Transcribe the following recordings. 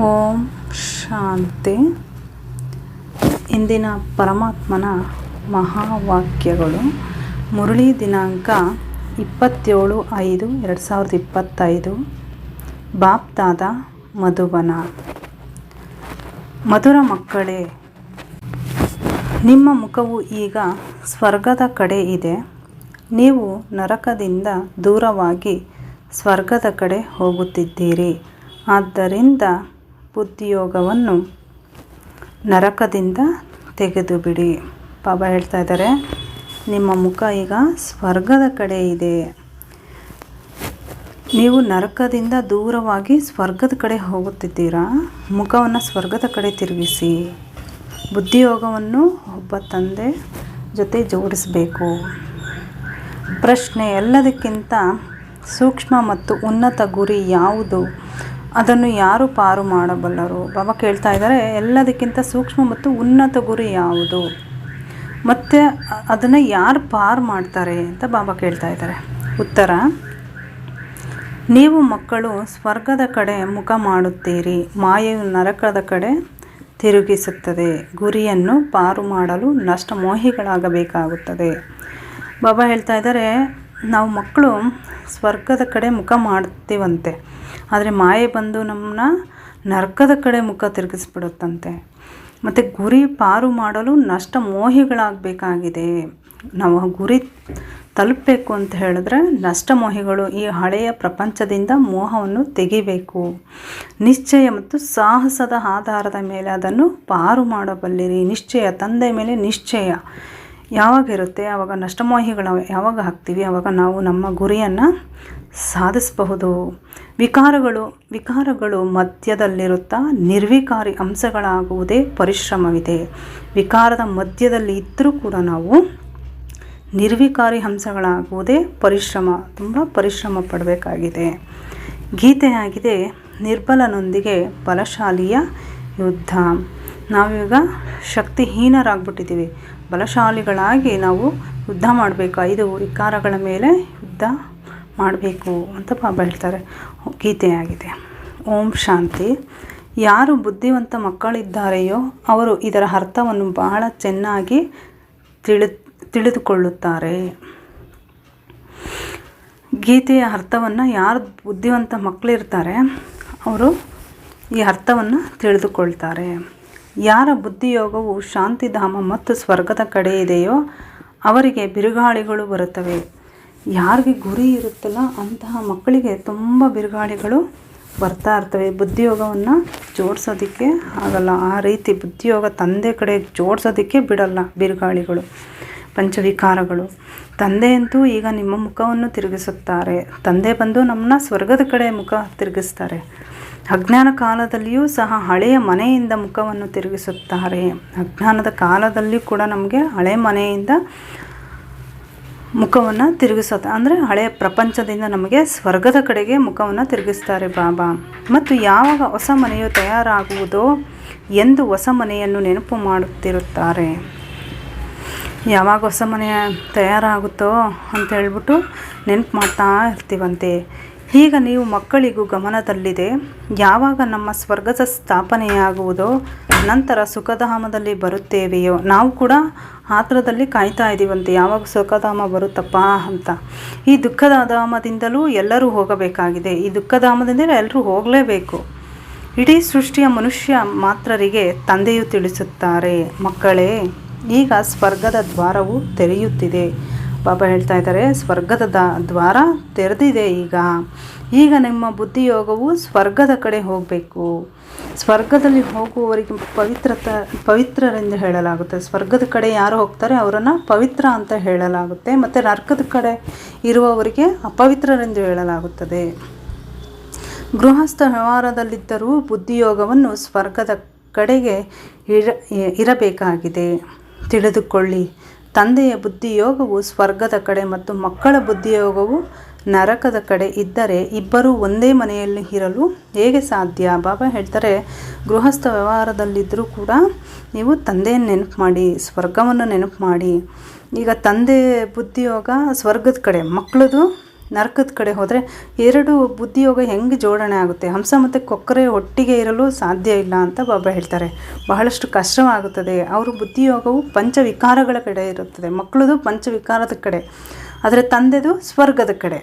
ಓಂ ಶಾಂತಿ. ಇಂದಿನ ಪರಮಾತ್ಮನ ಮಹಾವಾಕ್ಯಗಳು. ಮುರಳಿ ದಿನಾಂಕ ಇಪ್ಪತ್ತೇಳು ಐದು ಎರಡು ಸಾವಿರದ ಇಪ್ಪತ್ತೈದು. ಬಾಪ್ತಾದ ಮಧುಬನ. ಮಧುರ ಮಕ್ಕಳೇ, ನಿಮ್ಮ ಮುಖವು ಈಗ ಸ್ವರ್ಗದ ಕಡೆ ಇದೆ. ನೀವು ನರಕದಿಂದ ದೂರವಾಗಿ ಸ್ವರ್ಗದ ಕಡೆ ಹೋಗುತ್ತಿದ್ದೀರಿ. ಆದ್ದರಿಂದ ಬುದ್ಧಿಯೋಗವನ್ನು ನರಕದಿಂದ ತೆಗೆದು ಬಿಡಿ ಪಾಪ ಹೇಳ್ತಾ ಇದ್ದಾರೆ, ನಿಮ್ಮ ಮುಖ ಈಗ ಸ್ವರ್ಗದ ಕಡೆ ಇದೆ. ನೀವು ನರಕದಿಂದ ದೂರವಾಗಿ ಸ್ವರ್ಗದ ಕಡೆ ಹೋಗುತ್ತಿದ್ದೀರಾ? ಮುಖವನ್ನು ಸ್ವರ್ಗದ ಕಡೆ ತಿರುಗಿಸಿ. ಬುದ್ಧಿಯೋಗವನ್ನು ಒಬ್ಬ ತಂದೆ ಜೊತೆ ಜೋಡಿಸಬೇಕು. ಪ್ರಶ್ನೆ ಎಲ್ಲದಕ್ಕಿಂತ ಸೂಕ್ಷ್ಮ ಮತ್ತು ಉನ್ನತ ಗುರಿ ಯಾವುದು? ಅದನ್ನು ಯಾರು ಪಾರು ಮಾಡಬಲ್ಲರು? ಬಾಬಾ ಕೇಳ್ತಾ ಇದ್ದಾರೆ, ಎಲ್ಲದಕ್ಕಿಂತ ಸೂಕ್ಷ್ಮ ಮತ್ತು ಉನ್ನತ ಗುರಿ ಯಾವುದು? ಮತ್ತು ಅದನ್ನು ಯಾರು ಪಾರು ಮಾಡ್ತಾರೆ ಅಂತ ಬಾಬಾ ಕೇಳ್ತಾ ಇದ್ದಾರೆ. ಉತ್ತರ, ನೀವು ಮಕ್ಕಳು ಸ್ವರ್ಗದ ಕಡೆ ಮುಖ ಮಾಡುತ್ತೀರಿ, ಮಾಯೆಯು ನರಕದ ಕಡೆ ತಿರುಗಿಸುತ್ತದೆ, ಗುರಿಯನ್ನು ಪಾರು ಮಾಡಲು ನಷ್ಟ ಮೋಹಿಗಳಾಗಬೇಕಾಗುತ್ತದೆ. ಬಾಬಾ ಹೇಳ್ತಾ ಇದ್ದಾರೆ ನಾವು ಮಕ್ಕಳು ಸ್ವರ್ಗದ ಕಡೆ ಮುಖ ಮಾಡ್ತೀವಂತೆ. ಆದರೆ ಮಾಯೆ ಬಂದು ನಮ್ಮನ್ನ ನರಕದ ಕಡೆ ಮುಖ ತಿರುಗಿಸ್ಬಿಡುತ್ತಂತೆ. ಮತ್ತು ಗುರಿ ಪಾರು ಮಾಡಲು ನಷ್ಟ ಮೋಹಿಗಳಾಗಬೇಕಾಗಿದೆ. ನಾವು ಗುರಿ ತಲುಪಬೇಕು ಅಂತ ಹೇಳಿದ್ರೆ ನಷ್ಟ ಮೋಹಿಗಳು ಈ ಹಳೆಯ ಪ್ರಪಂಚದಿಂದ ಮೋಹವನ್ನು ತೆಗಿಬೇಕು. ನಿಶ್ಚಯ ಮತ್ತು ಸಾಹಸದ ಆಧಾರದ ಮೇಲೆ ಅದನ್ನು ಪಾರು ಮಾಡಬಲ್ಲಿರಿ. ನಿಶ್ಚಯ, ತಂದೆ ಮೇಲೆ ನಿಶ್ಚಯ. ಯಾವಾಗ ಇರುತ್ತೆ ಆವಾಗ ನಷ್ಟಮೋಹಿಗಳು ಯಾವಾಗ ಹಾಕ್ತೀವಿ ಆವಾಗ ನಾವು ನಮ್ಮ ಗುರಿಯನ್ನು ಸಾಧಿಸಬಹುದು. ವಿಕಾರಗಳು ವಿಕಾರಗಳು ಮಧ್ಯದಲ್ಲಿರುತ್ತಾ ನಿರ್ವಿಕಾರಿ ಅಂಶಗಳಾಗುವುದೇ ಪರಿಶ್ರಮವಿದೆ. ವಿಕಾರದ ಮಧ್ಯದಲ್ಲಿ ಇದ್ದರೂ ಕೂಡ ನಾವು ನಿರ್ವಿಕಾರಿ ಅಂಶಗಳಾಗುವುದೇ ಪರಿಶ್ರಮ, ತುಂಬ ಪರಿಶ್ರಮ ಪಡಬೇಕಾಗಿದೆ. ಗೀತೆಯಾಗಿದೆ ನಿರ್ಬಲನೊಂದಿಗೆ ಬಲಶಾಲಿಯ ಯುದ್ಧ. ನಾವೀಗ ಶಕ್ತಿಹೀನರಾಗ್ಬಿಟ್ಟಿದ್ದೀವಿ. ಬಲಶಾಲಿಗಳಾಗಿ ನಾವು ಯುದ್ಧ ಮಾಡಬೇಕು. ಐದು ವಿಕಾರಗಳ ಮೇಲೆ ಯುದ್ಧ ಮಾಡಬೇಕು ಅಂತ ಹೇಳ್ತಾರೆ. ಗೀತೆಯಾಗಿದೆ. ಓಂ ಶಾಂತಿ. ಯಾರು ಬುದ್ಧಿವಂತ ಮಕ್ಕಳಿದ್ದಾರೆಯೋ ಅವರು ಇದರ ಅರ್ಥವನ್ನು ಬಹಳ ಚೆನ್ನಾಗಿ ತಿಳಿ ತಿಳಿದುಕೊಳ್ಳುತ್ತಾರೆ. ಗೀತೆಯ ಅರ್ಥವನ್ನು ಯಾರು ಬುದ್ಧಿವಂತ ಮಕ್ಕಳಿರ್ತಾರೆ, ಅವರು ಈ ಅರ್ಥವನ್ನು ತಿಳಿದುಕೊಳ್ತಾರೆ. ಯಾರ ಬುದ್ಧಿಯೋಗವು ಶಾಂತಿಧಾಮ ಮತ್ತು ಸ್ವರ್ಗದ ಕಡೆ ಇದೆಯೋ ಅವರಿಗೆ ಬಿರುಗಾಳಿಗಳು ಬರುತ್ತವೆ. ಯಾರಿಗೆ ಗುರಿ ಇರುತ್ತಲ್ಲ ಅಂತಹ ಮಕ್ಕಳಿಗೆ ತುಂಬ ಬಿರುಗಾಳಿಗಳು ಬರ್ತಾ ಇರ್ತವೆ. ಬುದ್ಧಿಯೋಗವನ್ನು ಜೋಡಿಸೋದಕ್ಕೆ ಆಗಲ್ಲ. ಆ ರೀತಿ ಬುದ್ಧಿಯೋಗ ತಂದೆ ಕಡೆ ಜೋಡಿಸೋದಕ್ಕೆ ಬಿಡಲ್ಲ ಬಿರುಗಾಳಿಗಳು, ಪಂಚವಿಕಾರಗಳು. ತಂದೆಯಂತೂ ಈಗ ನಿಮ್ಮ ಮುಖವನ್ನು ತಿರುಗಿಸುತ್ತಾರೆ. ತಂದೆ ಬಂದು ನಮ್ಮನ್ನ ಸ್ವರ್ಗದ ಕಡೆ ಮುಖ ತಿರುಗಿಸ್ತಾರೆ. ಅಜ್ಞಾನ ಕಾಲದಲ್ಲಿಯೂ ಸಹ ಹಳೆಯ ಮನೆಯಿಂದ ಮುಖವನ್ನು ತಿರುಗಿಸುತ್ತಾರೆ. ಅಜ್ಞಾನದ ಕಾಲದಲ್ಲಿ ಕೂಡ ನಮಗೆ ಹಳೆ ಮನೆಯಿಂದ ಮುಖವನ್ನು ತಿರುಗಿಸುತ್ತೆ, ಅಂದರೆ ಹಳೆಯ ಪ್ರಪಂಚದಿಂದ ನಮಗೆ ಸ್ವರ್ಗದ ಕಡೆಗೆ ಮುಖವನ್ನು ತಿರುಗಿಸ್ತಾರೆ ಬಾಬಾ. ಮತ್ತು ಯಾವಾಗ ಹೊಸ ಮನೆಯು ತಯಾರಾಗುವುದೋ ಎಂದು ಹೊಸ ಮನೆಯನ್ನು ನೆನಪು ಮಾಡುತ್ತಿರುತ್ತಾರೆ. ಯಾವಾಗ ಹೊಸ ಮನೆ ತಯಾರಾಗುತ್ತೋ ಅಂತ ಹೇಳ್ಬಿಟ್ಟು ನೆನಪು ಮಾಡ್ತಾ ಇರ್ತೀವಂತೆ. ಈಗ ನೀವು ಮಕ್ಕಳಿಗೂ ಗಮನದಲ್ಲಿದೆ ಯಾವಾಗ ನಮ್ಮ ಸ್ವರ್ಗದ ಸ್ಥಾಪನೆಯಾಗುವುದೋ ನಂತರ ಸುಖಧಾಮದಲ್ಲಿ ಬರುತ್ತೇವೆಯೋ. ನಾವು ಕೂಡ ಹಾತ್ರದಲ್ಲಿ ಕಾಯ್ತಾ ಇದ್ದೀವಂತೆ ಯಾವಾಗ ಸುಖಧಾಮ ಬರುತ್ತಪ್ಪ ಅಂತ. ಈ ದುಃಖದ ಧಾಮದಿಂದಲೂ ಎಲ್ಲರೂ ಹೋಗಬೇಕಾಗಿದೆ. ಈ ದುಃಖಧಾಮದಿಂದಲೇ ಎಲ್ಲರೂ ಹೋಗಲೇಬೇಕು. ಇಡೀ ಸೃಷ್ಟಿಯ ಮನುಷ್ಯ ಮಾತ್ರರಿಗೆ ತಂದೆಯು ತಿಳಿಸುತ್ತಾರೆ. ಮಕ್ಕಳೇ, ಈಗ ಸ್ವರ್ಗದ ದ್ವಾರವು ತೆರೆಯುತ್ತಿದೆ. ಬಾಬಾ ಹೇಳ್ತಾ ಇದ್ದಾರೆ, ಸ್ವರ್ಗದ ದ್ವಾರ ತೆರೆದಿದೆ ಈಗ. ಈಗ ನಿಮ್ಮ ಬುದ್ಧಿಯೋಗವು ಸ್ವರ್ಗದ ಕಡೆ ಹೋಗಬೇಕು. ಸ್ವರ್ಗದಲ್ಲಿ ಹೋಗುವವರಿಗೆ ಪವಿತ್ರತ, ಪವಿತ್ರರೆಂದು ಹೇಳಲಾಗುತ್ತೆ. ಸ್ವರ್ಗದ ಕಡೆ ಯಾರು ಹೋಗ್ತಾರೆ ಅವರನ್ನು ಪವಿತ್ರ ಅಂತ ಹೇಳಲಾಗುತ್ತೆ. ಮತ್ತು ನರ್ಕದ ಕಡೆ ಇರುವವರಿಗೆ ಅಪವಿತ್ರರೆಂದು ಹೇಳಲಾಗುತ್ತದೆ. ಗೃಹಸ್ಥ ವ್ಯವಹಾರದಲ್ಲಿದ್ದರೂ ಬುದ್ಧಿಯೋಗವನ್ನು ಸ್ವರ್ಗದ ಕಡೆಗೆ ಇರ ಇರಬೇಕಾಗಿದೆ. ತಿಳಿದುಕೊಳ್ಳಿ. ತಂದೆಯ ಬುದ್ಧಿಯೋಗವು ಸ್ವರ್ಗದ ಕಡೆ ಮತ್ತು ಮಕ್ಕಳ ಬುದ್ಧಿಯೋಗವು ನರಕದ ಕಡೆ ಇದ್ದರೆ ಇಬ್ಬರೂ ಒಂದೇ ಮನೆಯಲ್ಲಿ ಇರಲು ಹೇಗೆ ಸಾಧ್ಯ? ಬಾಬಾ ಹೇಳ್ತಾರೆ, ಗೃಹಸ್ಥ ವ್ಯವಹಾರದಲ್ಲಿದ್ದರೂ ಕೂಡ ನೀವು ತಂದೆಯನ್ನು ನೆನಪು ಮಾಡಿ, ಸ್ವರ್ಗವನ್ನು ನೆನಪು ಮಾಡಿ. ಈಗ ತಂದೆ ಬುದ್ಧಿಯೋಗ ಸ್ವರ್ಗದ ಕಡೆ, ಮಕ್ಕಳದು ನರಕದ ಕಡೆ ಹೋದರೆ ಎರಡು ಬುದ್ಧಿಯೋಗ ಹೆಂಗೆ ಜೋಡಣೆ ಆಗುತ್ತೆ? ಹಂಸ ಮತ್ತು ಕೊಕ್ಕರೆ ಒಟ್ಟಿಗೆ ಇರಲು ಸಾಧ್ಯ ಇಲ್ಲ ಅಂತ ಬಾಬಾ ಹೇಳ್ತಾರೆ. ಬಹಳಷ್ಟು ಕಷ್ಟವಾಗುತ್ತದೆ. ಅವರ ಬುದ್ಧಿಯೋಗವು ಪಂಚವಿಕಾರಗಳ ಕಡೆ ಇರುತ್ತದೆ. ಮಕ್ಕಳದು ಪಂಚವಿಕಾರದ ಕಡೆ. ಆದರೆ ತಂದೆದು ಸ್ವರ್ಗದ ಕಡೆ.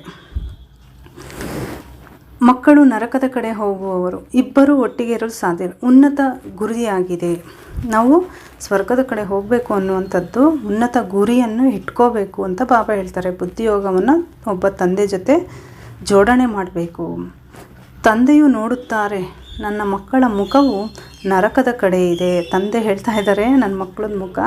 ಮಕ್ಕಳು ನರಕದ ಕಡೆ ಹೋಗುವವರು, ಇಬ್ಬರು ಒಟ್ಟಿಗೆ ಇರಲು ಸಾಧ್ಯ ಉನ್ನತ ಗುರಿಯಾಗಿದೆ. ನಾವು ಸ್ವರ್ಗದ ಕಡೆ ಹೋಗಬೇಕು ಅನ್ನುವಂಥದ್ದು ಉನ್ನತ ಗುರಿಯನ್ನು ಇಟ್ಕೋಬೇಕು ಅಂತ ಬಾಬಾ ಹೇಳ್ತಾರೆ. ಬುದ್ಧಿಯೋಗವನ್ನು ಒಬ್ಬ ತಂದೆ ಜೊತೆ ಜೋಡಣೆ ಮಾಡಬೇಕು. ತಂದೆಯು ನೋಡುತ್ತಾರೆ, ನನ್ನ ಮಕ್ಕಳ ಮುಖವು ನರಕದ ಕಡೆ ಇದೆ. ತಂದೆ ಹೇಳ್ತಾ ಇದ್ದಾರೆ, ನನ್ನ ಮಕ್ಕಳದ ಮುಖ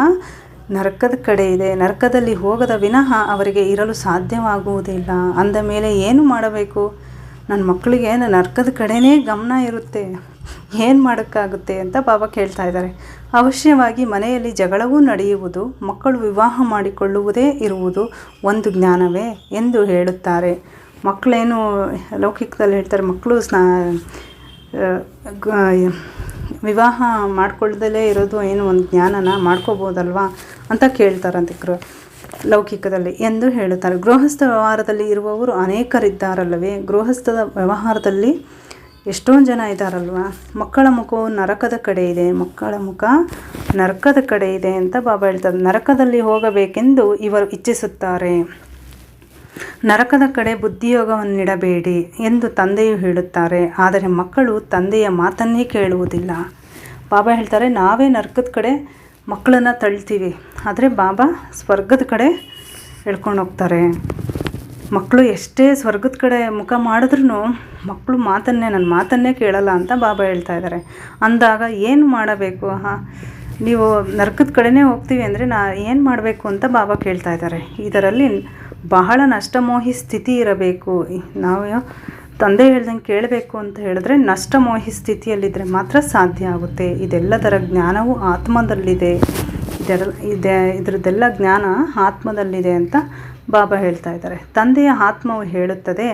ನರಕದ ಕಡೆ ಇದೆ. ನರಕದಲ್ಲಿ ಹೋಗದ ವಿನಃ ಅವರಿಗೆ ಇರಲು ಸಾಧ್ಯವಾಗುವುದಿಲ್ಲ. ಅಂದ ಮೇಲೆ ಏನು ಮಾಡಬೇಕು? ನನ್ನ ಮಕ್ಕಳಿಗೆ ನನ್ನ ಅರ್ಕದ ಕಡೆನೇ ಗಮನ ಇರುತ್ತೆ. ಏನು ಮಾಡೋಕ್ಕಾಗುತ್ತೆ ಅಂತ ಪಾಪ ಕೇಳ್ತಾ ಇದ್ದಾರೆ. ಅವಶ್ಯವಾಗಿ ಮನೆಯಲ್ಲಿ ಜಗಳವೂ ನಡೆಯುವುದು, ಮಕ್ಕಳು ವಿವಾಹ ಮಾಡಿಕೊಳ್ಳುವುದೇ ಇರುವುದು ಒಂದು ಜ್ಞಾನವೇ ಎಂದು ಹೇಳುತ್ತಾರೆ. ಮಕ್ಕಳೇನು ಲೌಕಿಕದಲ್ಲಿ ಹೇಳ್ತಾರೆ, ಮಕ್ಕಳು ಸ್ನಾ ವಿವಾಹ ಮಾಡ್ಕೊಳ್ದಲೇ ಇರೋದು ಏನು ಒಂದು ಜ್ಞಾನನ ಮಾಡ್ಕೋಬೋದಲ್ವಾ ಅಂತ ಕೇಳ್ತಾರಂತಿಕ್ರು ಲೌಕಿಕದಲ್ಲಿ ಎಂದು ಹೇಳುತ್ತಾರೆ. ಗೃಹಸ್ಥ ವ್ಯವಹಾರದಲ್ಲಿ ಇರುವವರು ಅನೇಕರಿದ್ದಾರಲ್ಲವೇ? ಗೃಹಸ್ಥದ ವ್ಯವಹಾರದಲ್ಲಿ ಎಷ್ಟೊಂದು ಜನ ಇದ್ದಾರಲ್ವ? ಮಕ್ಕಳ ಮುಖವು ನರಕದ ಕಡೆ ಇದೆ. ಮಕ್ಕಳ ಮುಖ ನರಕದ ಕಡೆ ಇದೆ ಅಂತ ಬಾಬಾ ಹೇಳ್ತಾರೆ. ನರಕದಲ್ಲಿ ಹೋಗಬೇಕೆಂದು ಇವರು ಇಚ್ಛಿಸುತ್ತಾರೆ. ನರಕದ ಕಡೆ ಬುದ್ಧಿಯೋಗವನ್ನಿಡಬೇಡಿ ಎಂದು ತಂದೆಯು ಹೇಳುತ್ತಾರೆ. ಆದರೆ ಮಕ್ಕಳು ತಂದೆಯ ಮಾತನ್ನೇ ಕೇಳುವುದಿಲ್ಲ. ಬಾಬಾ ಹೇಳ್ತಾರೆ, ನಾವೇ ನರಕದ ಕಡೆ ಮಕ್ಕಳನ್ನು ತಳ್ತೀವಿ. ಆದರೆ ಬಾಬಾ ಸ್ವರ್ಗದ ಕಡೆ ಎಳ್ಕೊಂಡು ಹೋಗ್ತಾರೆ. ಮಕ್ಕಳು ಎಷ್ಟೇ ಸ್ವರ್ಗದ ಕಡೆ ಮುಖ ಮಾಡಿದ್ರೂ ಮಕ್ಕಳು ಮಾತನ್ನೇ ನನ್ನ ಮಾತನ್ನೇ ಕೇಳಲ್ಲ ಅಂತ ಬಾಬಾ ಹೇಳ್ತಾ ಇದ್ದಾರೆ ಅಂದಾಗ ಏನು ಮಾಡಬೇಕು? ಹಾ ನೀವು ನರ್ಕದ ಕಡೆನೇ ಹೋಗ್ತೀವಿ ಅಂದರೆ ನಾ ಏನು ಮಾಡಬೇಕು ಅಂತ ಬಾಬಾ ಕೇಳ್ತಾ ಇದ್ದಾರೆ ಇದರಲ್ಲಿ ಬಹಳ ನಷ್ಟಮೋಹಿ ಸ್ಥಿತಿ ಇರಬೇಕು. ನಾವು ತಂದೆ ಹೇಳ್ದಂಗೆ ಕೇಳಬೇಕು ಅಂತ ಹೇಳಿದ್ರೆ ನಷ್ಟಮೋಹಿ ಸ್ಥಿತಿಯಲ್ಲಿದ್ದರೆ ಮಾತ್ರ ಸಾಧ್ಯ ಆಗುತ್ತೆ. ಇದೆಲ್ಲದರ ಜ್ಞಾನವು ಆತ್ಮದಲ್ಲಿದೆ. ಇದರ ಇದೆ, ಇದರದ್ದೆಲ್ಲ ಜ್ಞಾನ ಆತ್ಮದಲ್ಲಿದೆ ಅಂತ ಬಾಬಾ ಹೇಳ್ತಾ ಇದ್ದಾರೆ. ತಂದೆಯ ಆತ್ಮವು ಹೇಳುತ್ತದೆ,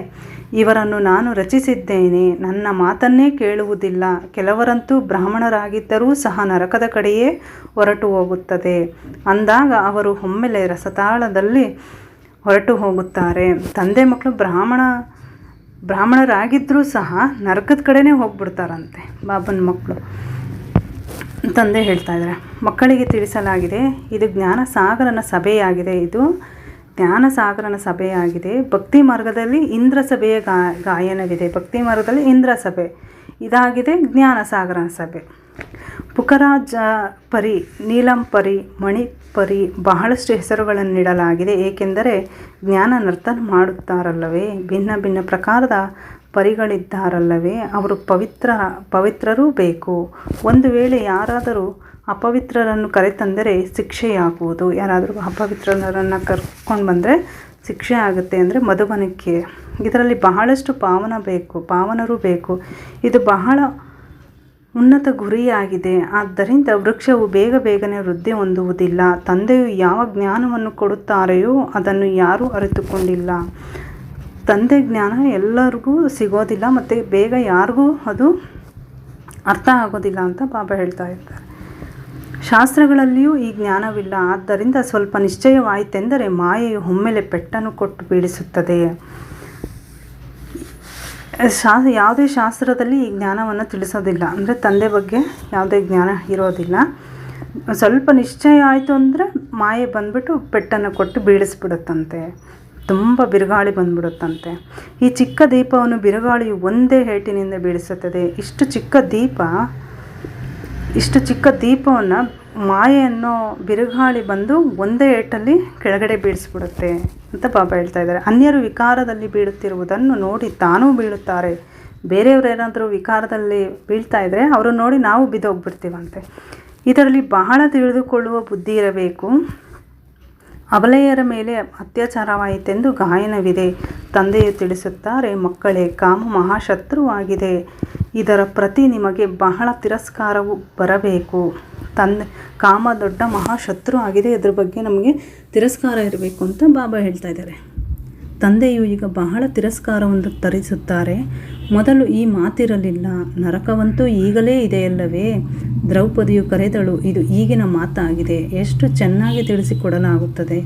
ಇವರನ್ನು ನಾನು ರಚಿಸಿದ್ದೇನೆ. ನನ್ನ ಮಾತನ್ನೇ ಕೇಳುವುದಿಲ್ಲ. ಕೆಲವರಂತೂ ಬ್ರಾಹ್ಮಣರಾಗಿದ್ದರೂ ಸಹ ನರಕದ ಕಡೆಯೇ ಹೊರಟು ಹೋಗುತ್ತದೆ. ಅಂದಾಗ ಅವರು ಒಮ್ಮೆಲೆ ರಸತಾಳದಲ್ಲಿ ಹೊರಟು ಹೋಗುತ್ತಾರೆ. ತಂದೆ ಮಕ್ಕಳು ಬ್ರಾಹ್ಮಣ ಬ್ರಾಹ್ಮಣರಾಗಿದ್ದರೂ ಸಹ ನರಕದ ಕಡೆನೇ ಹೋಗ್ಬಿಡ್ತಾರಂತೆ ಬಾಬನ ಮಕ್ಕಳು. ತಂದೆ ಹೇಳ್ತಾ ಇದ್ದಾರೆ, ಮಕ್ಕಳಿಗೆ ತಿಳಿಸಲಾಗಿದೆ, ಇದು ಜ್ಞಾನ ಸಾಗರನ ಸಭೆಯಾಗಿದೆ, ಇದು ಜ್ಞಾನ ಸಾಗರನ ಸಭೆಯಾಗಿದೆ. ಭಕ್ತಿ ಮಾರ್ಗದಲ್ಲಿ ಇಂದ್ರ ಸಭೆಯ ಗಾಯನವಿದೆ, ಭಕ್ತಿ ಮಾರ್ಗದಲ್ಲಿ ಇಂದ್ರ ಸಭೆ. ಇದಾಗಿದೆ ಜ್ಞಾನ ಸಾಗರನ ಸಭೆ. ಪುಕರಾಜ ಪರಿ, ನೀಲಂ ಪರಿ ಬಹಳಷ್ಟು ಹೆಸರುಗಳನ್ನು ನೀಡಲಾಗಿದೆ. ಏಕೆಂದರೆ ಜ್ಞಾನ ನರ್ತನ ಮಾಡುತ್ತಾರಲ್ಲವೇ? ಭಿನ್ನ ಭಿನ್ನ ಪ್ರಕಾರದ ಪರಿಗಳಿದ್ದಾರಲ್ಲವೇ? ಅವರು ಪವಿತ್ರ, ಪವಿತ್ರರೂ ಬೇಕು. ಒಂದು ವೇಳೆ ಯಾರಾದರೂ ಅಪವಿತ್ರರನ್ನು ಕರೆತಂದರೆ ಶಿಕ್ಷೆಯಾಗುವುದು. ಯಾರಾದರೂ ಅಪವಿತ್ರರನ್ನು ಕರ್ಕೊಂಡು ಬಂದರೆ ಶಿಕ್ಷೆ ಆಗುತ್ತೆ ಅಂದರೆ ಮಧುಬನಕ್ಕೆ. ಇದರಲ್ಲಿ ಬಹಳಷ್ಟು ಪಾವನ ಬೇಕು, ಪಾವನರು ಬೇಕು. ಇದು ಬಹಳ ಉನ್ನತ ಗುರಿಯಾಗಿದೆ. ಆದ್ದರಿಂದ ವೃಕ್ಷವು ಬೇಗ ಬೇಗನೆ ವೃದ್ಧಿ ಹೊಂದುವುದಿಲ್ಲ. ತಂದೆಯು ಯಾವ ಜ್ಞಾನವನ್ನು ಕೊಡುತ್ತಾರೆಯೋ ಅದನ್ನು ಯಾರೂ ಅರಿತುಕೊಂಡಿಲ್ಲ. ತಂದೆ ಜ್ಞಾನ ಎಲ್ಲರಿಗೂ ಸಿಗೋದಿಲ್ಲ ಮತ್ತು ಬೇಗ ಯಾರಿಗೂ ಅದು ಅರ್ಥ ಆಗೋದಿಲ್ಲ ಅಂತ ಬಾಬಾ ಹೇಳ್ತಾ ಇರ್ತಾರೆ ಶಾಸ್ತ್ರಗಳಲ್ಲಿಯೂ ಈ ಜ್ಞಾನವಿಲ್ಲ. ಆದ್ದರಿಂದ ಸ್ವಲ್ಪ ನಿಶ್ಚಯವಾಯಿತೆಂದರೆ ಮಾಯೆಯು ಒಮ್ಮೆಲೆ ಪೆಟ್ಟನ್ನು ಕೊಟ್ಟು ಬೀಳಿಸುತ್ತದೆ. ಶಾ ಯಾವುದೇ ಶಾಸ್ತ್ರದಲ್ಲಿ ಈ ಜ್ಞಾನವನ್ನು ತಿಳಿಸೋದಿಲ್ಲ. ಅಂದರೆ ತಂದೆ ಬಗ್ಗೆ ಯಾವುದೇ ಜ್ಞಾನ ಇರೋದಿಲ್ಲ. ಸ್ವಲ್ಪ ನಿಶ್ಚಯ ಆಯಿತು ಅಂದರೆ ಮಾಯೆ ಬಂದ್ಬಿಟ್ಟು ಪೆಟ್ಟನ್ನು ಕೊಟ್ಟು ಬೀಳಿಸ್ಬಿಡುತ್ತಂತೆ. ತುಂಬ ಬಿರುಗಾಳಿ ಬಂದ್ಬಿಡುತ್ತಂತೆ. ಈ ಚಿಕ್ಕ ದೀಪವನ್ನು ಬಿರುಗಾಳಿಯು ಒಂದೇ ಹೇಟಿನಿಂದ ಬೀಳಿಸುತ್ತದೆ. ಇಷ್ಟು ಚಿಕ್ಕ ದೀಪ, ಇಷ್ಟು ಚಿಕ್ಕ ದೀಪವನ್ನು ಮಾಯೆ ಅನ್ನೋ ಬಿರುಗಾಳಿ ಬಂದು ಒಂದೇ ಏಟಲ್ಲಿ ಕೆಳಗಡೆ ಬೀಳಿಸ್ಬಿಡುತ್ತೆ ಅಂತ ಪಾಪ ಹೇಳ್ತಾ ಇದ್ದಾರೆ. ಅನ್ಯರು ವಿಕಾರದಲ್ಲಿ ಬೀಳುತ್ತಿರುವುದನ್ನು ನೋಡಿ ತಾನೂ ಬೀಳುತ್ತಾರೆ. ಬೇರೆಯವರು ಏನಾದರೂ ವಿಕಾರದಲ್ಲಿ ಬೀಳ್ತಾ ಇದ್ದರೆ ಅವರು ನೋಡಿ ನಾವು ಬಿದ್ದೋಗ್ಬಿಡ್ತೀವಂತೆ. ಇದರಲ್ಲಿ ಬಹಳ ತಿಳಿದುಕೊಳ್ಳುವ ಬುದ್ಧಿ ಇರಬೇಕು. ಅಬಲೆಯರ ಮೇಲೆ ಅತ್ಯಾಚಾರವಾಯಿತೆಂದು ಗಾಯನವಿದೆ. ತಂದೆಯು ತಿಳಿಸುತ್ತಾರೆ, ಮಕ್ಕಳೇ, ಕಾಮ ಮಹಾಶತ್ರುವಾಗಿದೆ. ಇದರ ಪ್ರತಿ ನಿಮಗೆ ಬಹಳ ತಿರಸ್ಕಾರವು ಬರಬೇಕು. ತಂದೆ, ಕಾಮ ದೊಡ್ಡ ಮಹಾಶತ್ರು ಆಗಿದೆ. ಇದ್ರ ಬಗ್ಗೆ ನಮಗೆ ತಿರಸ್ಕಾರ ಇರಬೇಕು ಅಂತ ಬಾಬಾ ಹೇಳ್ತಾ ಇದ್ದಾರೆ. ತಂದೆಯು ಈಗ ಬಹಳ ತಿರಸ್ಕಾರವನ್ನು ತರಿಸುತ್ತಾರೆ. ಮೊದಲು ಈ ಮಾತಿರಲಿಲ್ಲ. ನರಕವಂತೂ ಈಗಲೇ ಇದೆಯಲ್ಲವೇ ದ್ರೌಪದಿಯು ಕರೆದಳು, ಇದು ಈಗಿನ ಮಾತಾಗಿದೆ. ಎಷ್ಟು ಚೆನ್ನಾಗಿ ತಿಳಿಸಿಕೊಡಲಾಗುತ್ತದೆ.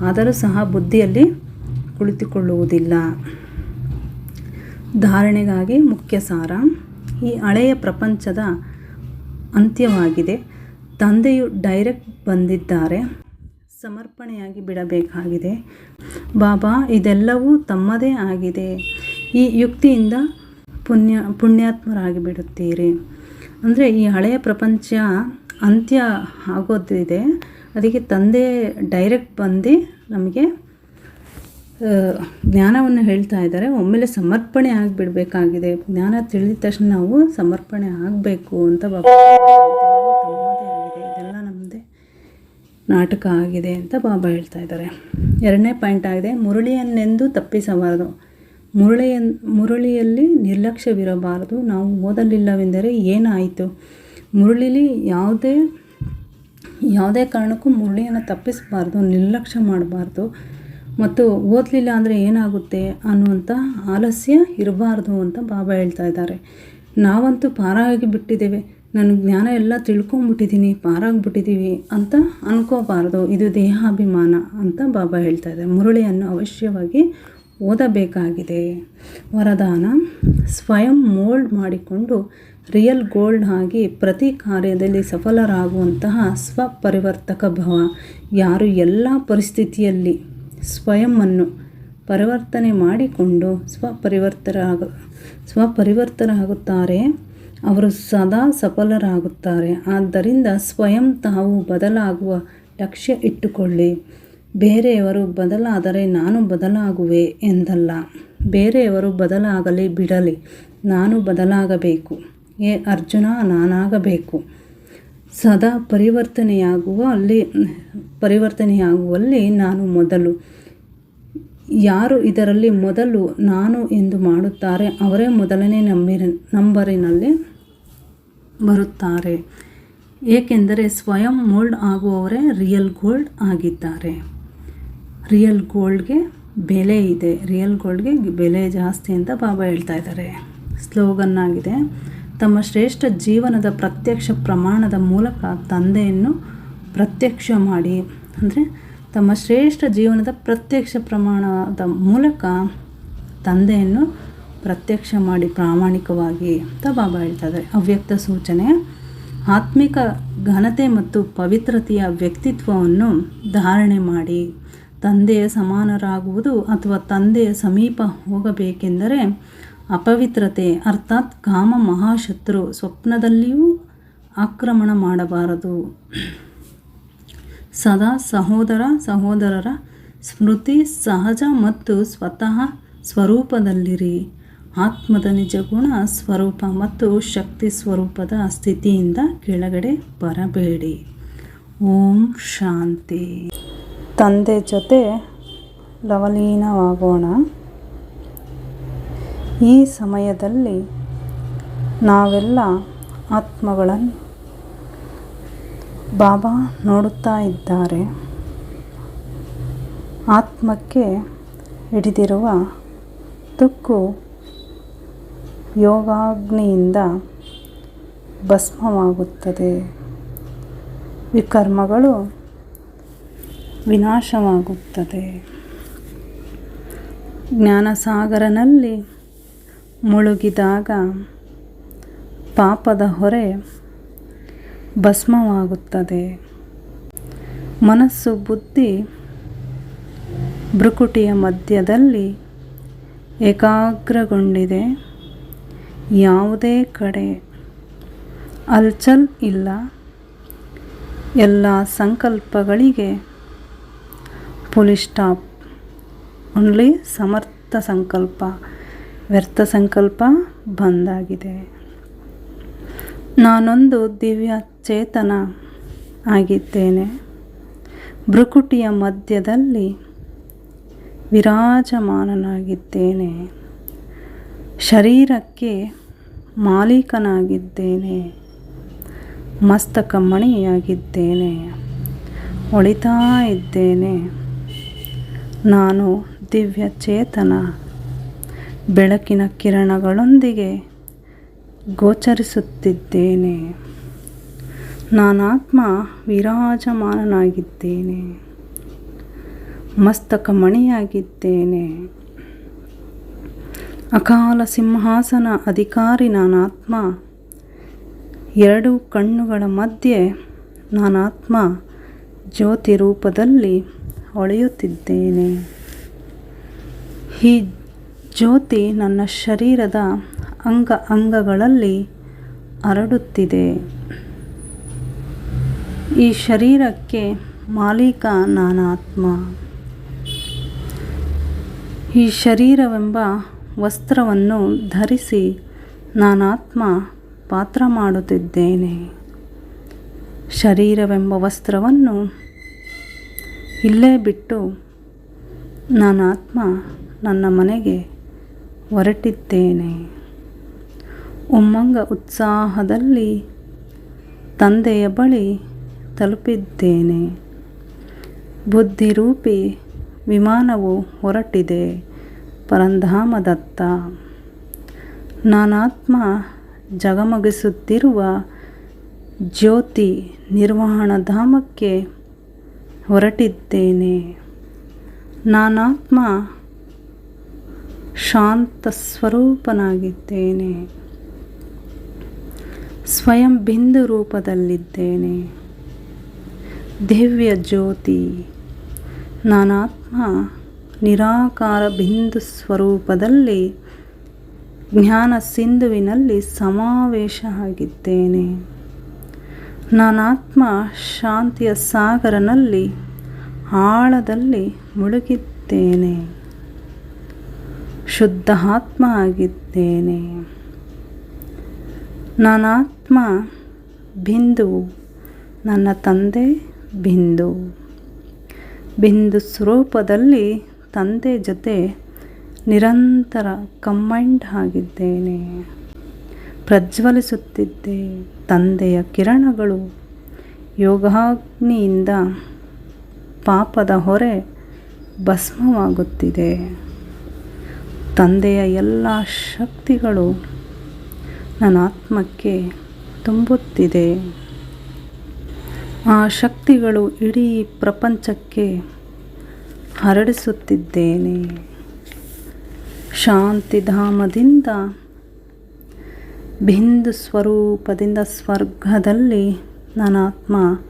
ಆದರೂ ಸಹ ಬುದ್ಧಿಯಲ್ಲಿ ಕುಳಿತುಕೊಳ್ಳುವುದಿಲ್ಲ. ಧಾರಣೆಗಾಗಿ ಮುಖ್ಯ ಸಾರ. ಈ ಹಳೆಯ ಪ್ರಪಂಚದ ಅಂತ್ಯವಾಗಿದೆ. ತಂದೆಯು ಡೈರೆಕ್ಟ್ ಬಂದಿದ್ದಾರೆ. ಸಮರ್ಪಣೆಯಾಗಿ ಬಿಡಬೇಕಾಗಿದೆ. ಬಾಬಾ, ಇದೆಲ್ಲವೂ ತಮ್ಮದೇ ಆಗಿದೆ. ಈ ಯುಕ್ತಿಯಿಂದ ಪುಣ್ಯ, ಪುಣ್ಯಾತ್ಮರಾಗಿ ಬಿಡುತ್ತೀರಿ. ಅಂದರೆ ಈ ಹಳೆಯ ಪ್ರಪಂಚ ಅಂತ್ಯ ಆಗೋದಿದೆ. ಅದಕ್ಕೆ ತಂದೆ ಡೈರೆಕ್ಟ್ ಬಂದು ನಮಗೆ ಜ್ಞಾನವನ್ನು ಹೇಳ್ತಾ ಇದ್ದಾರೆ. ಒಮ್ಮೆಲೆ ಸಮರ್ಪಣೆ ಆಗಿಬಿಡಬೇಕಾಗಿದೆ. ಜ್ಞಾನ ತಿಳಿದ ತಕ್ಷಣ ನಾವು ಸಮರ್ಪಣೆ ಆಗಬೇಕು ಅಂತ ಬಾಬಾ ನಾಟಕ ಆಗಿದೆ ಅಂತ ಬಾಬಾ ಹೇಳ್ತಾ ಇದ್ದಾರೆ. ಎರಡನೇ ಪಾಯಿಂಟ್ ಆಗಿದೆ, ಮುರಳಿಯನ್ನೆಂದು ತಪ್ಪಿಸಬಾರದು. ಮುರಳಿಯ ಮುರಳಿಯಲ್ಲಿ ನಿರ್ಲಕ್ಷ್ಯವಿರಬಾರದು. ನಾವು ಓದಲಿಲ್ಲವೆಂದರೆ ಏನಾಯಿತು? ಮುರಳಿಲಿ ಯಾವುದೇ ಯಾವುದೇ ಕಾರಣಕ್ಕೂ ಮುರಳಿಯನ್ನು ತಪ್ಪಿಸಬಾರ್ದು, ನಿರ್ಲಕ್ಷ್ಯ ಮಾಡಬಾರ್ದು. ಮತ್ತು ಓದಲಿಲ್ಲ ಅಂದರೆ ಏನಾಗುತ್ತೆ ಅನ್ನುವಂಥ ಆಲಸ್ಯ ಇರಬಾರ್ದು ಅಂತ ಬಾಬಾ ಹೇಳ್ತಾ ಇದ್ದಾರೆ. ನಾವಂತೂ ಪಾರಾಗಿ ಬಿಟ್ಟಿದ್ದೇವೆ. ನನ್ನ ಜ್ಞಾನ ಎಲ್ಲ ತಿಳ್ಕೊಂಬಿಟ್ಟಿದ್ದೀನಿ, ಪಾರಾಗ್ಬಿಟ್ಟಿದ್ದೀವಿ ಅಂತ ಅನ್ಕೋಬಾರ್ದು. ಇದು ದೇಹಾಭಿಮಾನ ಅಂತ ಬಾಬಾ ಹೇಳ್ತಾ ಇದ್ದಾರೆ. ಮುರುಳಿಯನ್ನು ಅವಶ್ಯವಾಗಿ ಓದಬೇಕಾಗಿದೆ. ವರದಾನ, ಸ್ವಯಂ ಮೋಲ್ಡ್ ಮಾಡಿಕೊಂಡು ರಿಯಲ್ ಗೋಲ್ಡ್ ಆಗಿ ಪ್ರತಿ ಕಾರ್ಯದಲ್ಲಿ ಸಫಲರಾಗುವಂತಹ ಸ್ವಪರಿವರ್ತಕ ಭವ ಯಾರು ಎಲ್ಲ ಪರಿಸ್ಥಿತಿಯಲ್ಲಿ ಸ್ವಯಂವನ್ನು ಪರಿವರ್ತನೆ ಮಾಡಿಕೊಂಡು ಸ್ವಪರಿವರ್ತರಾಗ, ಸ್ವಪರಿವರ್ತರಾಗುತ್ತಾರೆ. ಅವರು ಸದಾ ಸಫಲರಾಗುತ್ತಾರೆ. ಆದ್ದರಿಂದ ಸ್ವಯಂ ತಾವು ಬದಲಾಗುವ ಲಕ್ಷ್ಯ ಇಟ್ಟುಕೊಳ್ಳಿ. ಬೇರೆಯವರು ಬದಲಾದರೆ ನಾನು ಬದಲಾಗುವೆ ಎಂದಲ್ಲ. ಬೇರೆಯವರು ಬದಲಾಗಲಿ ಬಿಡಲಿ, ನಾನು ಬದಲಾಗಬೇಕು. ಏ ಅರ್ಜುನ, ನಾನಾಗಬೇಕು. ಸದಾ ಪರಿವರ್ತನೆಯಾಗುವ ಅಲ್ಲಿ ಪರಿವರ್ತನೆಯಾಗುವಲ್ಲಿ ನಾನು ಮೊದಲು. ಯಾರು ಇದರಲ್ಲಿ ಮೊದಲು ನಾನು ಎಂದು ಮಾಡುತ್ತಾರೆ, ಅವರೇ ಮೊದಲನೇ ನಂಬಿರ ನಂಬರಿನಲ್ಲಿ ಬರುತ್ತಾರೆ. ಏಕೆಂದರೆ ಸ್ವಯಂ ಮೋಲ್ಡ್ ಆಗುವವರೇ ರಿಯಲ್ ಗೋಲ್ಡ್ ಆಗಿದ್ದಾರೆ. ರಿಯಲ್ ಗೋಲ್ಡ್ಗೆ ಬೆಲೆ ಇದೆ. ರಿಯಲ್ ಗೋಲ್ಡ್ಗೆ ಬೆಲೆ ಜಾಸ್ತಿ ಅಂತ ಬಾಬಾ ಹೇಳ್ತಾ ಇದ್ದಾರೆ. ಸ್ಲೋಗನ್ ಆಗಿದೆ, ತಮ್ಮ ಶ್ರೇಷ್ಠ ಜೀವನದ ಪ್ರತ್ಯಕ್ಷ ಪ್ರಮಾಣದ ಮೂಲಕ ತಂದೆಯನ್ನು ಪ್ರತ್ಯಕ್ಷ ಮಾಡಿ. ಅಂದರೆ, ತಮ್ಮ ಶ್ರೇಷ್ಠ ಜೀವನದ ಪ್ರತ್ಯಕ್ಷ ಪ್ರಮಾಣದ ಮೂಲಕ ತಂದೆಯನ್ನು ಪ್ರತ್ಯಕ್ಷ ಮಾಡಿ ಪ್ರಾಮಾಣಿಕವಾಗಿ ಅಂತ ಬಾಬಾ ಹೇಳ್ತಾ ಇದ್ದಾರೆ ಅವ್ಯಕ್ತ ಸೂಚನೆ, ಆತ್ಮಿಕ ಘನತೆ ಮತ್ತು ಪವಿತ್ರತೆಯ ವ್ಯಕ್ತಿತ್ವವನ್ನು ಧಾರಣೆ ಮಾಡಿ ತಂದೆಯ ಸಮಾನರಾಗುವುದು ಅಥವಾ ತಂದೆಯ ಸಮೀಪ ಹೋಗಬೇಕೆಂದರೆ ಅಪವಿತ್ರತೆ, ಅರ್ಥಾತ್ ಕಾಮ ಮಹಾಶತ್ರು ಸ್ವಪ್ನದಲ್ಲಿಯೂ ಆಕ್ರಮಣ ಮಾಡಬಾರದು. ಸದಾ ಸಹೋದರ ಸಹೋದರರ ಸ್ಮೃತಿ ಸಹಜ ಮತ್ತು ಸ್ವತಃ ಸ್ವರೂಪದಲ್ಲಿರಿ. ಆತ್ಮದ ನಿಜಗುಣ ಸ್ವರೂಪ ಮತ್ತು ಶಕ್ತಿ ಸ್ವರೂಪದ ಸ್ಥಿತಿಯಿಂದ ಕೆಳಗಡೆ ಬರಬೇಡಿ. ಓಂ ಶಾಂತಿ. ತಂದೆ ಜೊತೆ ಲವಲೀನವಾಗೋಣ. ಈ ಸಮಯದಲ್ಲಿ ನಾವೆಲ್ಲ ಆತ್ಮಗಳನ್ನು ಬಾಬಾ ನೋಡುತ್ತಾ ಇದ್ದಾರೆ. ಆತ್ಮಕ್ಕೆ ಹಿಡಿದಿರುವ ತುಕ್ಕು ಯೋಗಾಗ್ನಿಯಿಂದ ಭಸ್ಮವಾಗುತ್ತದೆ. ವಿಕರ್ಮಗಳು ವಿನಾಶವಾಗುತ್ತದೆ. ಜ್ಞಾನಸಾಗರನಲ್ಲಿ ಮುಳುಗಿದಾಗ ಪಾಪದ ಹೊರೆ ಭಸ್ಮವಾಗುತ್ತದೆ. ಮನಸ್ಸು ಬುದ್ಧಿ ಭ್ರುಕುಟಿಯ ಮಧ್ಯದಲ್ಲಿ ಏಕಾಗ್ರಗೊಂಡಿದೆ. ಯಾವುದೇ ಕಡೆ ಅಲ್ಚಲ್ ಇಲ್ಲ. ಎಲ್ಲ ಸಂಕಲ್ಪಗಳಿಗೆ ಪುಲಿಸ್ಟಾಪ್ ಓನ್ಲಿ ಸಮರ್ಥ ಸಂಕಲ್ಪ, ವ್ಯರ್ಥ ಸಂಕಲ್ಪ ಬಂದಾಗಿದೆ. ನಾನೊಂದು ದಿವ್ಯ ಚೇತನ ಆಗಿದ್ದೇನೆ. ಭ್ರುಕುಟಿಯ ಮಧ್ಯದಲ್ಲಿ ವಿರಾಜಮಾನನಾಗಿದ್ದೇನೆ. ಶರೀರಕ್ಕೆ ಮಾಲೀಕನಾಗಿದ್ದೇನೆ. ಮಸ್ತಕ ಮಣಿಯಾಗಿದ್ದೇನೆ. ಒಳಿತಾ ಇದ್ದೇನೆ. ನಾನು ದಿವ್ಯ ಚೇತನ ಬೆಳಕಿನ ಕಿರಣಗಳೊಂದಿಗೆ ಗೋಚರಿಸುತ್ತಿದ್ದೇನೆ. ನಾನಾತ್ಮ ವಿರಾಜಮಾನನಾಗಿದ್ದೇನೆ. ಮಸ್ತಕ ಮಣಿಯಾಗಿದ್ದೇನೆ. ಅಕಾಲ ಸಿಂಹಾಸನ ಅಧಿಕಾರಿ ನಾನಾತ್ಮ. ಎರಡು ಕಣ್ಣುಗಳ ಮಧ್ಯೆ ನಾನಾತ್ಮ ಜ್ಯೋತಿ ರೂಪದಲ್ಲಿ ಹೊಳೆಯುತ್ತಿದ್ದೇನೆ ಈ ಜ್ಯೋತಿ ನನ್ನ ಶರೀರದ ಅಂಗ ಅಂಗಗಳಲ್ಲಿ ಹರಡುತ್ತಿದೆ ಈ ಶರೀರಕ್ಕೆ ಮಾಲೀಕ ನಾನಾತ್ಮ. ಈ ಶರೀರವೆಂಬ ವಸ್ತ್ರವನ್ನು ಧರಿಸಿ ನಾನಾತ್ಮ ಪಾತ್ರ ಮಾಡುತ್ತಿದ್ದೇನೆ. ಶರೀರವೆಂಬ ವಸ್ತ್ರವನ್ನು ಇಲ್ಲೇ ಬಿಟ್ಟು ನಾನಾತ್ಮ ನನ್ನ ಮನೆಗೆ ಹೊರಟಿದ್ದೇನೆ. ಉಮ್ಮಂಗ ಉತ್ಸಾಹದಲ್ಲಿ ತಂದೆಯ ಬಳಿ ತಲುಪಿದ್ದೇನೆ. ಬುದ್ಧಿರೂಪಿ ವಿಮಾನವು ಹೊರಟಿದೆ. ಪರಂಧಾಮದತ್ತ. ನಾನಾತ್ಮ ಜಗಮಗಿಸುತ್ತಿರುವ ಜ್ಯೋತಿ ನಿರ್ವಹಣಧಾಮಕ್ಕೆ ಹೊರಟಿದ್ದೇನೆ. ನಾನಾತ್ಮ ಶಾಂತ ಸ್ವರೂಪನಾಗಿದ್ದೇನೆ ಸ್ವಯಂ ಬಿಂದು ರೂಪದಲ್ಲಿದ್ದೇನೆ. ದಿವ್ಯ ಜ್ಯೋತಿ ನಾನಾತ್ಮ ನಿರಾಕಾರ ಬಿಂದು ಸ್ವರೂಪದಲ್ಲಿ ಜ್ಞಾನ ಸಿಂಧುವಿನಲ್ಲಿ ಸಮಾವೇಶ ಆಗಿದ್ದೇನೆ. ನಾನಾತ್ಮ ಶಾಂತಿಯ ಸಾಗರನಲ್ಲಿ ಆಳದಲ್ಲಿ ಮುಳುಗಿದ್ದೇನೆ. ಶುದ್ಧ ಆತ್ಮ ಆಗಿದ್ದೇನೆ. ನಾನಾತ್ಮ ಬಿಂದು ನನ್ನ ತಂದೆ ಬಿಂದು. ಬಿಂದು ಸ್ವರೂಪದಲ್ಲಿ ತಂದೆ ಜೊತೆ ನಿರಂತರ ಕಮ್ಮಂಡ್ ಆಗಿದ್ದೇನೆ. ಪ್ರಜ್ವಲಿಸುತ್ತಿದ್ದೆ ತಂದೆಯ ಕಿರಣಗಳು. ಯೋಗಾಗ್ನಿಯಿಂದ ಪಾಪದ ಹೊರೆ ಭಸ್ಮವಾಗುತ್ತಿದೆ. ತಂದೆಯ ಎಲ್ಲ ಶಕ್ತಿಗಳು ನನ್ನ ಆತ್ಮಕ್ಕೆ ತುಂಬುತ್ತಿದೆ. ಆ ಶಕ್ತಿಗಳು ಇಡೀ ಪ್ರಪಂಚಕ್ಕೆ ಹರಡಿಸುತ್ತಿದ್ದೇನೆ. ಶಾಂತಿಧಾಮದಿಂದ ಬಿಂದು ಸ್ವರೂಪದಿಂದ ಸ್ವರ್ಗದಲ್ಲಿ ನನ್ನ ಆತ್ಮ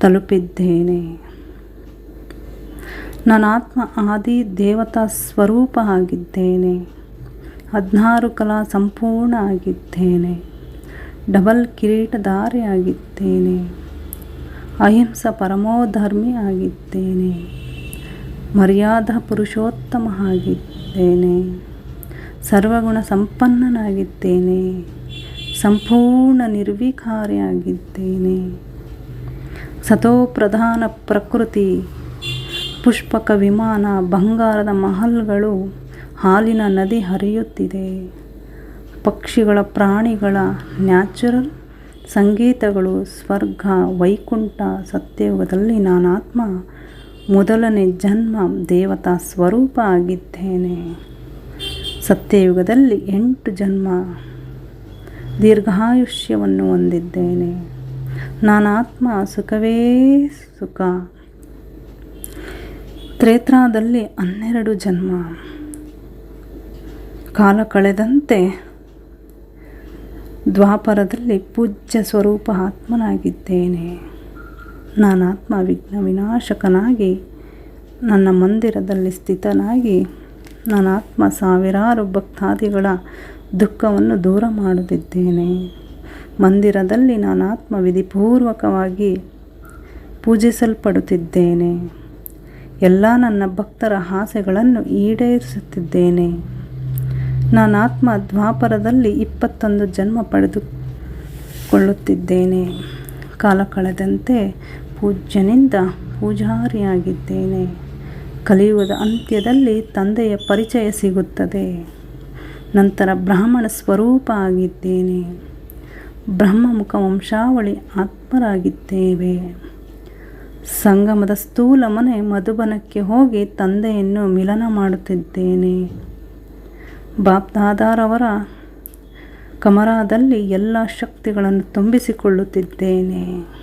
ತಲುಪಿದ್ದೇನೆ. ನನ್ನ ಆತ್ಮ ಆದಿ ದೇವತಾ ಸ್ವರೂಪ ಆಗಿದ್ದೇನೆ. ಹದಿನಾರು ಕಲಾ ಸಂಪೂರ್ಣ ಆಗಿದ್ದೇನೆ. ಡಬಲ್ ಕಿರೀಟಧಾರಿ ಆಗಿದ್ದೇನೆ. ಅಹಿಂಸ ಪರಮೋಧರ್ಮಿ ಆಗಿದ್ದೇನೆ. ಮರ್ಯಾದಾ ಪುರುಷೋತ್ತಮ ಆಗಿದ್ದೇನೆ. ಸರ್ವಗುಣ ಸಂಪನ್ನನಾಗಿದ್ದೇನೆ. ಸಂಪೂರ್ಣ ನಿರ್ವಿಕಾರಿಯಾಗಿದ್ದೇನೆ. ಸತೋಪ್ರಧಾನ ಪ್ರಕೃತಿ, ಪುಷ್ಪಕ ವಿಮಾನ, ಬಂಗಾರದ ಮಹಲ್ಗಳು ಹಾಲಿನ ನದಿ ಹರಿಯುತ್ತಿದೆ. ಪಕ್ಷಿಗಳ ಪ್ರಾಣಿಗಳ ನ್ಯಾಚುರಲ್ ಸಂಗೀತಗಳು, ಸ್ವರ್ಗ, ವೈಕುಂಠ, ಸತ್ಯಯುಗದಲ್ಲಿ ನಾನಾತ್ಮ ಮೊದಲನೇ ಜನ್ಮ ದೇವತಾ ಸ್ವರೂಪ ಆಗಿದ್ದೇನೆ. ಸತ್ಯಯುಗದಲ್ಲಿ ಎಂಟು ಜನ್ಮ ದೀರ್ಘಾಯುಷ್ಯವನ್ನು ಹೊಂದಿದ್ದೇನೆ. ನಾನಾತ್ಮ ಸುಖವೇ ಸುಖ. ತ್ರೇತ್ರಾದಲ್ಲಿ ಹನ್ನೆರಡು ಜನ್ಮ. ಕಾಲ ಕಳೆದಂತೆ ದ್ವಾಪರದಲ್ಲಿ ಪೂಜ್ಯ ಸ್ವರೂಪ ಆತ್ಮನಾಗಿದ್ದೇನೆ. ನಾನಾತ್ಮ ವಿಘ್ನ ವಿನಾಶಕನಾಗಿ ನನ್ನ ಮಂದಿರದಲ್ಲಿ ಸ್ಥಿತನಾಗಿ ನಾನಾತ್ಮ ಸಾವಿರಾರು ಭಕ್ತಾದಿಗಳ ದುಃಖವನ್ನು ದೂರ ಮಾಡುತ್ತಿದ್ದೇನೆ. ಮಂದಿರದಲ್ಲಿ ನಾನಾತ್ಮ ವಿಧಿಪೂರ್ವಕವಾಗಿ ಪೂಜಿಸಲ್ಪಡುತ್ತಿದ್ದೇನೆ. ಎಲ್ಲ ನನ್ನ ಭಕ್ತರ ಆಸೆಗಳನ್ನು ಈಡೇರಿಸುತ್ತಿದ್ದೇನೆ. ನಾನಾತ್ಮ ದ್ವಾಪರದಲ್ಲಿ ಇಪ್ಪತ್ತೊಂದು ಜನ್ಮ ಪಡೆದುಕೊಳ್ಳುತ್ತಿದ್ದೇನೆ. ಕಾಲ ಕಳೆದಂತೆ ಪೂಜ್ಯನಿಂದ ಪೂಜಾರಿಯಾಗಿದ್ದೇನೆ. ಕಲಿಯುಗದ ಅಂತ್ಯದಲ್ಲಿ ತಂದೆಯ ಪರಿಚಯ ಸಿಗುತ್ತದೆ. ನಂತರ ಬ್ರಾಹ್ಮಣ ಸ್ವರೂಪ ಆಗಿದ್ದೇನೆ. ಬ್ರಹ್ಮಮುಖ ವಂಶಾವಳಿ ಆತ್ಮರಾಗಿದ್ದೇವೆ. ಸಂಗಮದ ಸ್ಥೂಲ ಮನೆ ಮಧುಬನಕ್ಕೆ ಹೋಗಿ ತಂದೆಯನ್ನು ಮಿಲನ ಮಾಡುತ್ತಿದ್ದೇನೆ. ಬಾಪ್ದಾದಾರವರ ಕಮರಾದಲ್ಲಿ ಎಲ್ಲ ಶಕ್ತಿಗಳನ್ನು ತುಂಬಿಸಿಕೊಳ್ಳುತ್ತಿದ್ದೇನೆ.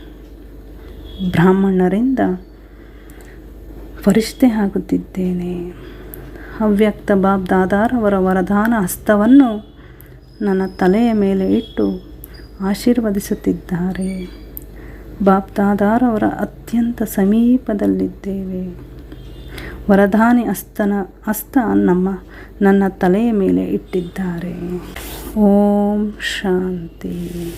ಬ್ರಾಹ್ಮಣರಿಂದ ಪರಿಷ್ಠೆ ಆಗುತ್ತಿದ್ದೇನೆ. ಅವ್ಯಕ್ತ ಬಾಬ್ ದಾದಾರವರ ವರದಾನ ಹಸ್ತವನ್ನು ನನ್ನ ತಲೆಯ ಮೇಲೆ ಇಟ್ಟು ಆಶೀರ್ವದಿಸುತ್ತಿದ್ದಾರೆ. ಬಾಬ್ ದಾದಾರವರ ಅತ್ಯಂತ ಸಮೀಪದಲ್ಲಿದ್ದೇವೆ. ವರದಾನಿ ಹಸ್ತನ ಹಸ್ತ ನಮ್ಮ, ನನ್ನ ತಲೆಯ ಮೇಲೆ ಇಟ್ಟಿದ್ದಾರೆ. ಓಂ ಶಾಂತಿ.